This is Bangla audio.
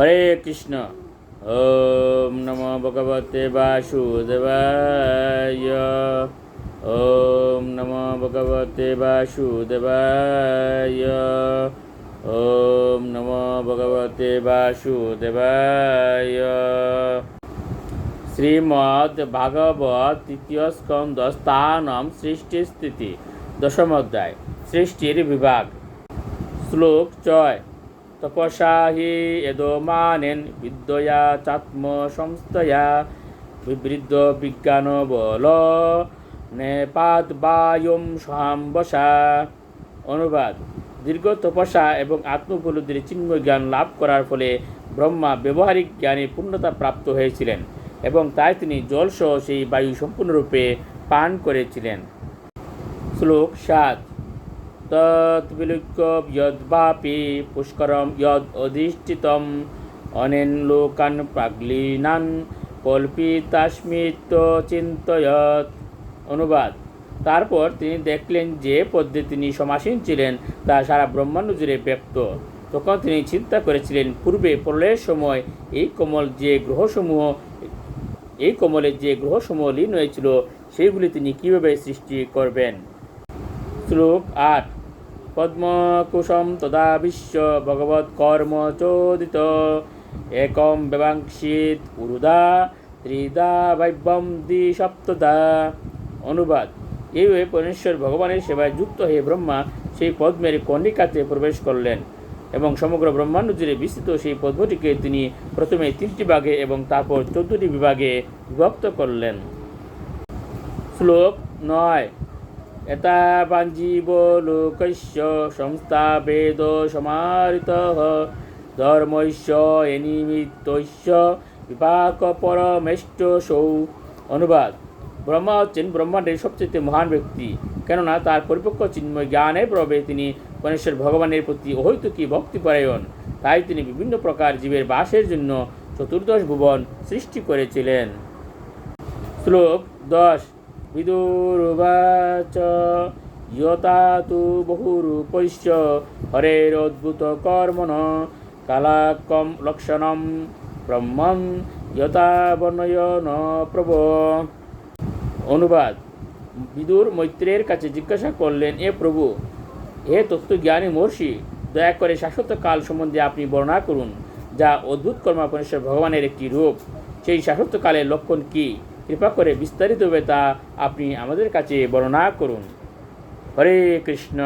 হরে কৃষ্ণ। ওম নম ভগবতে বাসুদেবায়। ওম নম ভগবতে বাসুদেবায়। ওম নম ভগবতে বাসুদেবায়। শ্রীমদ ভাগবত তৃতীয় স্কন্দ স্থানম সৃষ্টি স্থিতি, দশম অধ্যায়, সৃষ্টির বিভাগ, শ্লোক ছয়। তপসা হি এদমানেন বিদ্যয়া চাত্ম সংস্থয়া। বিবৃদ্ধ বিজ্ঞান বল নেপাত বায়ুম সহাম্বসা অনুবাদ, দীর্ঘ তপস্যা এবং আত্মপলব্ধির চিন্ময় জ্ঞান লাভ করার ফলে ব্রহ্মা ব্যবহারিক জ্ঞানে পূর্ণতা প্রাপ্ত হয়েছিলেন এবং তাই তিনি জলসহ সেই বায়ু সম্পূর্ণরূপে পান করেছিলেন। শ্লোক সাত তৎবিলুক্য পুষ্করম যদ অধিষ্ঠিতম অনেন লোকান প্রাগলীনান কল্পিতাস্মিত চিন্তয়ত অনুবাদ তারপর তিনি দেখলেন যে পদ্মে তিনি সমাসীন ছিলেন, তা সারা ব্রহ্মাণ্ড জুড়ে ব্যক্ত। তখন তিনি চিন্তা করেছিলেন, পূর্বে প্রলয়ের সময় এই কমল যে গ্রহসমূহ, এই কমলে যে গ্রহসমূহ লীন হয়েছিল সেইগুলি তিনি কীভাবে সৃষ্টি করবেন? শ্লোক আট। পদ্মকুশম তদা বিশ্ব ভগবৎ কর্ম চোদিত একম বেবাংশিত উরুদা ত্রিদা বৈভম দ্বি সপ্তদা অনুবাদ এইভাবে পরমেশ্বর ভগবানের সেবায় যুক্ত হয়ে ব্রহ্মা সেই পদ্মের কর্ণিকাতে প্রবেশ করলেন এবং সমগ্র ব্রহ্মাণ্ড জুড়ে বিস্তৃত সেই পদ্মটিকে তিনি প্রথমে তিনটি ভাগে এবং তারপর চোদ্দটি বিভাগে বিভক্ত করলেন। শ্লোক নয়। লোকস্য সংস্থা বেদ সমারিত ধর্মস্য এনিমিত্তস্য বিপাক পরমেষ্ট সৌ। অনুবাদ। ব্রহ্মা হচ্ছেন ব্রহ্মাণ্ডের সবচেয়ে মহান ব্যক্তি। কেননা তার পরিপক্ক চিন্ময় জ্ঞানের প্রভাবে তিনি গণেশ্বর ভগবানের প্রতি অহৈতুকী ভক্তিপরায়ণ। তাই তিনি বিভিন্ন প্রকার জীবের বাসের জন্য চতুর্দশ ভুবন সৃষ্টি করেছিলেন। শ্লোক দশ। বিদুর্বাচ ইয়তা তু বহুরূপৈশ্চ হরেরদ্ভুত কর্মণ কালাকম লক্ষণম ব্রহ্মণ যথা বর্ণয় ন প্রভ। অনুবাদ। বিদুর মৈত্রের কাছে জিজ্ঞাসা করলেন, এ প্রভু হে তত্ত্বজ্ঞানী মহর্ষি, দয়া করে শাশ্বত কাল সম্বন্ধে আপনি বর্ণনা করুন, যা অদ্ভুত কর্মাপনেশ্বর ভগবানের একটি রূপ। সেই শাশ্বত কালের লক্ষণ কি? কৃপা করে বিস্তারিতভাবে তা আপনি আমাদের কাছে বর্ণনা করুন। হরে কৃষ্ণ।